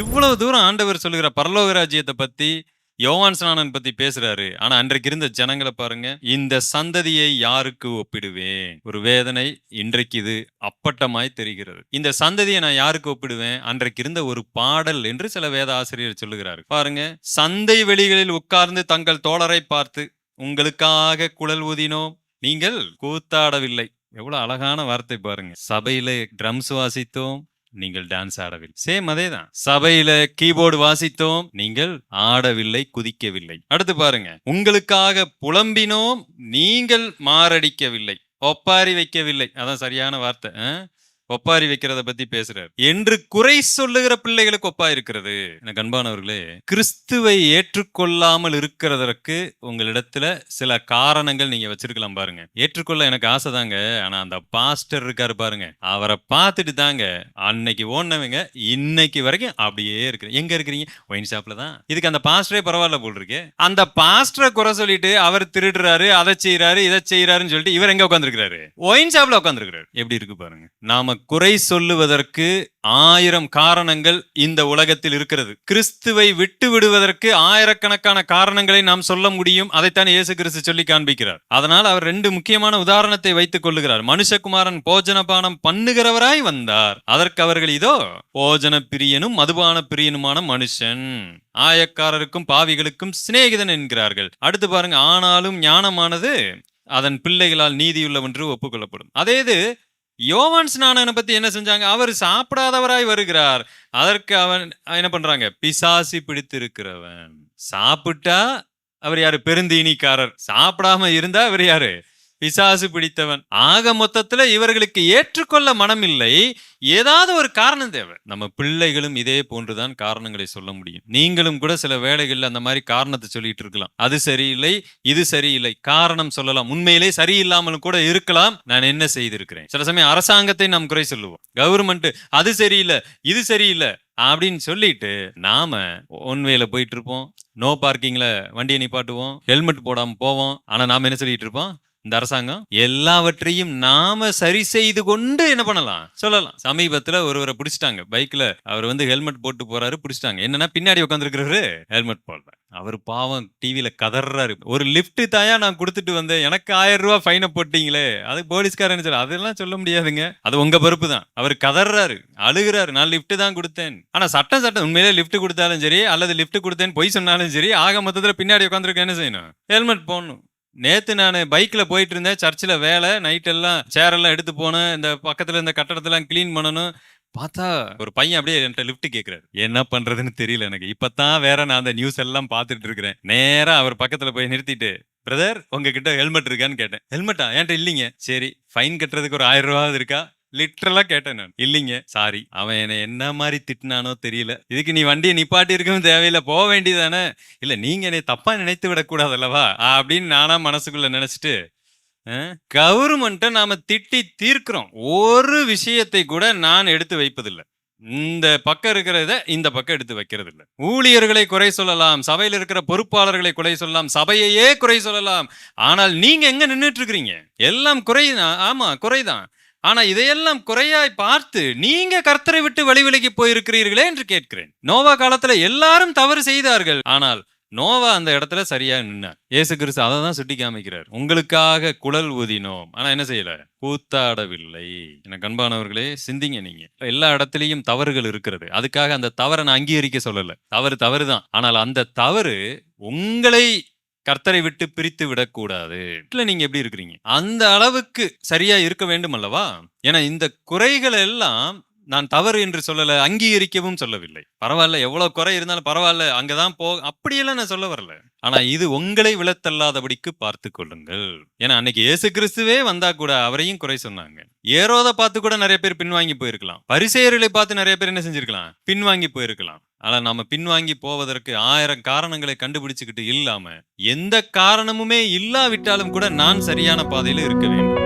இவ்வளவு தூரம் ஆண்டவர் சொல்லுகிற பரலோக ராஜ்யத்தை பத்தி யோவான் ஸ்நானன் பத்தி பேசுறாரு. ஆனா அன்றைக்கு இருந்த ஜனங்களை பாருங்க. இந்த சந்ததியை யாருக்கு ஒப்பிடுவேன்? ஒரு வேதனை இன்றைக்கு இது அப்பட்டமாய் தெரிகிறது. இந்த சந்ததியை நான் யாருக்கு ஒப்பிடுவேன்? அன்றைக்கு இருந்த ஒரு பாடல் என்று சில வேத ஆசிரியர் சொல்லுகிறார். பாருங்க. சந்தை வெளிகளில் உட்கார்ந்து தங்கள் தோழரை பார்த்து உங்களுக்காக குழல் ஊதினோம். நீங்கள் கூத்தாடவில்லை. எவ்வளவு அழகான வார்த்தை பாருங்க. சபையில ட்ரம்ஸ் வாசித்தோம். நீங்கள் டான்ஸ் ஆடவில்லை. சேம் அதே தான் சபையில கீபோர்டு வாசித்தோம் நீங்கள் ஆடவில்லை குதிக்கவில்லை. அடுத்து பாருங்க. உங்களுக்காக புலம்பினோம் நீங்கள் மாரடிக்கவில்லை. ஒப்பாரி வைக்கவில்லை. அதான் சரியான வார்த்தை ஒப்பாரி வைக்கிறத பத்தி பேசுறாரு. என்று குறை சொல்லுகிற பிள்ளைகளுக்கு ஒப்பா இருக்கிறது எனக்கு அன்பானவர்களே கிறிஸ்துவை ஏற்றுக்கொள்ளாமல் இருக்கிறதற்கு உங்களிடத்துல சில காரணங்கள் நீங்க வச்சிருக்கலாம் பாருங்க. ஏற்றுக்கொள்ள எனக்கு ஆசைதாங்க ஆனா அந்த பாஸ்டர் இருக்காரு பாருங்க. அவரை பார்த்துட்டு தாங்க அன்னைக்கு ஓடினவங்க இன்னைக்கு வரைக்கும் அப்படியே இருக்கு எங்க இருக்கிறீங்க? ஒயின் ஷாப்ல தான். இதுக்கு அந்த பாஸ்டரே பரவாயில்ல போல் இருக்கு. அந்த பாஸ்டரை குறை சொல்லிட்டு அவர் திருடுறாரு அதை செய்யறாரு இதை செய்யறாருன்னு சொல்லிட்டு இவர் எங்க உட்காந்துருக்கிறாரு ஒயின் ஷாப்ல உட்காந்துருக்கிறாரு எப்படி இருக்கு பாருங்க. நாம குறை சொல்லுவதற்கு ஆயிரம் காரணங்கள் இந்த உலகத்தில் இருக்கிறது. கிறிஸ்துவை விட்டு விடுவதற்கு ஆயிரக்கணக்கான காரணங்களை நாம் சொல்ல முடியும். அதைத்தான் இயேசு கிறிஸ்து சொல்லி காண்பிக்கிறார். அதனால் அவர் ரெண்டு முக்கியமான உதாரணத்தை வைத்துக் கொள்ளுகிறார். மனுஷகுமாரன் போஜன பானம் பண்ணுகிறவராய் வந்தார். அதற்கு அவர்கள் இதோ போஜன பிரியனும் மதுபான பிரியனுமான மனுஷன். ஆயக்காரருக்கும் பாவிகளுக்கும் சிநேகிதன் என்கிறார்கள். அடுத்து பாருங்க ஆனாலும் ஞானமானது அதன் பிள்ளைகளால் நீதியுள்ளவென்று ஒப்புக்கொள்ளப்படும். அதே இது யோவான் ஸ்நானனை பத்தி என்ன செஞ்சாங்க? அவர் சாப்பிடாதவராய் வருகிறார். அதற்கு அவன் என்ன பண்றாங்க? பிசாசி பிடித்திருக்கிறவன். சாப்பிட்டா அவர் யாரு? பெருந்தீனிக்காரர். சாப்பிடாம இருந்தா அவர் யாரு? பிசாசு பிடித்தவன். ஆக மொத்தத்துல இவர்களுக்கு ஏற்றுக்கொள்ள மனமில்லை. ஏதாவது ஒரு காரணம் தேவை. நம்ம பிள்ளைகளும் இதே போன்றுதான் காரணங்களை சொல்ல முடியும். நீங்களும் கூட சில வேலைகளில் அந்த மாதிரி காரணத்தை சொல்லிட்டு இருக்கலாம். அது சரியில்லை இது சரியில்லை. காரணம் சொல்லலாம். உண்மையிலே சரியில்லாமலும் கூட இருக்கலாம். நான் என்ன செய்திருக்கிறேன்? சில சமயம் அரசாங்கத்தை நாம் குறை சொல்லுவோம். கவர்மெண்ட் அது சரியில்லை இது சரியில்லை அப்படின்னு சொல்லிட்டு நாம ஒன்வேல போயிட்டு இருப்போம். நோ பார்க்கிங்ல வண்டியை நிப்பாட்டுவோம். ஹெல்மெட் போடாம போவோம். ஆனா நாம என்ன சொல்லிட்டு இருப்போம்? இந்த அரசாங்கம் எல்லாவற்றையும் நாம சரி செய்து கொண்டு என்ன பண்ணலாம்? சொல்லலாம். சமீபத்துல ஒருவரை பிடிச்சிட்டாங்க. பைக்ல அவர் வந்து ஹெல்மெட் போட்டு போறாரு பிடிச்சிட்டாங்க. என்னன்னா பின்னாடி உட்காந்துருக்கிறாரு ஹெல்மெட் போடல. அவர் பாவம் டிவியில கதறாரு ஒரு லிப்ட் தாயா நான் கொடுத்துட்டு வந்தேன். எனக்கு ஆயிரம் ரூபாய் ஃபைனை போட்டீங்களே. அது போலீஸ்காரன் சொல்ல அதெல்லாம் சொல்ல முடியாதுங்க. அது உங்க பொறுப்பு தான். அவர் கதறாரு அழுகிறாரு. நான் லிப்ட் தான் கொடுத்தேன். ஆனா சட்டம் சட்டம். உண்மையிலே லிப்ட் கொடுத்தாலும் சரி அல்லது லிப்ட் கொடுத்தேன்னு பொய் சொன்னாலும் சரி ஆக மொத்தத்துல பின்னாடி உட்காந்துருக்க என்ன செய்யணும்? ஹெல்மெட் போடணும். நேத்து நான் பைக்ல போயிட்டு இருந்தேன் சர்ச்சில் வேலை நைட் எல்லாம் எடுத்து போனேன். இந்த பக்கத்துல இந்த கட்டடத்தெல்லாம் க்ளீன் பண்ணணும். பார்த்தா ஒரு பையன் அப்படியே என்கிட்ட லிஃப்ட் கேட்குறாரு என்ன பண்றதுன்னு தெரியல எனக்கு. இப்பதான் வேற நான் அந்த நியூஸ் எல்லாம் பார்த்துட்டு இருக்கிறேன். நேரா அவர் பக்கத்துல போய் நிறுத்திட்டு பிரதர் உங்ககிட்ட ஹெல்மெட் இருக்கான்னு கேட்டேன். ஹெல்மெட்டா என்கிட்ட இல்லைங்க. சரி ஃபைன் கட்டுறதுக்கு ஒரு ஆயிரம் ரூபாவது இருக்கா? லிட்ரலா கேட்டேன் நான். இல்லைங்க சாரி அவன் என்னை என்ன மாதிரி திட்டினானோ தெரியல. இதுக்கு நீ வண்டியை நிப்பாட்டி இருக்கவும் தேவையில்லை போக வேண்டியதானே இல்ல நீங்க என்னை தப்பா நினைத்து விடக்கூடாது அல்லவா அப்படின்னு நானா மனசுக்குள்ள நினைச்சிட்டு கவர்மெண்ட்டை நாம திட்டி தீர்க்கிறோம். ஒரு விஷயத்தை கூட நான் எடுத்து வைப்பதில்லை. இந்த பக்கம் இருக்கிறத இந்த பக்கம் எடுத்து வைக்கிறது இல்லை ஊழியர்களை குறை சொல்லலாம் சபையில் இருக்கிற பொறுப்பாளர்களை குறை சொல்லலாம் சபையையே குறை சொல்லலாம். ஆனால் நீங்க எங்க நின்றுட்டு இருக்கிறீங்க? எல்லாம் குறை ஆமா குறைதான். ஆனா இதையெல்லாம் குறையாய் பார்த்து நீங்க கர்த்தரை விட்டு வழி விலகி போயிருக்கிறீர்களே என்று கேட்கிறேன். நோவா காலத்துல எல்லாரும் தவறு செய்தார்கள். ஆனால் நோவா அந்த இடத்துல சரியா நின்னார். ஏசு கிறிஸ்து அதை தான் சுட்டி காமிக்கிறார். உங்களுக்காக குழல் ஊதினோம். ஆனா என்ன செய்யல? கூத்தாடவில்லை. எனக்கு அன்பானவர்களே சிந்திங்க நீங்க. எல்லா இடத்துலயும் தவறுகள் இருக்கிறது. அதுக்காக அந்த தவறை நான் அங்கீகரிக்க சொல்லல. தவறு தவறு தான் ஆனால் அந்த தவறு உங்களை கர்த்தரை விட்டு பிரித்து விடக்கூடாது. இல்லை நீங்க எப்படி இருக்கிறீங்க? அந்த அளவுக்கு சரியா இருக்க வேண்டும் அல்லவா ஏன்னா இந்த குறைகள் எல்லாம் நான் தவறு என்று சொல்லல அங்கீகரிக்கவும் சொல்லவில்லை. பரவாயில்ல எவ்வளவு குறை இருந்தாலும் பரவாயில்ல அங்கதான் போ அப்படியெல்லாம் நான் சொல்ல வரல. ஆனா இது உங்களை விழத்தல்லாதபடிக்கு பார்த்து கொள்ளுங்கள். ஏன்னா அன்னைக்கு இயேசு கிறிஸ்துவே வந்தா கூட அவரையும் குறை சொன்னாங்க. ஏரோதை பார்த்து கூட நிறைய பேர் பின்வாங்கி போயிருக்கலாம். பரிசெயர்களை பார்த்து நிறைய பேர் என்ன செஞ்சிருக்கலாம்? பின்வாங்கி போயிருக்கலாம். ஆனா நம்ம பின்வாங்கி போவதற்கு ஆயிரம் காரணங்களை கண்டுபிடிச்சுக்கிட்டு இல்லாம எந்த காரணமுமே இல்லாவிட்டாலும் கூட நான் சரியான பாதையில இருக்க வேண்டும்.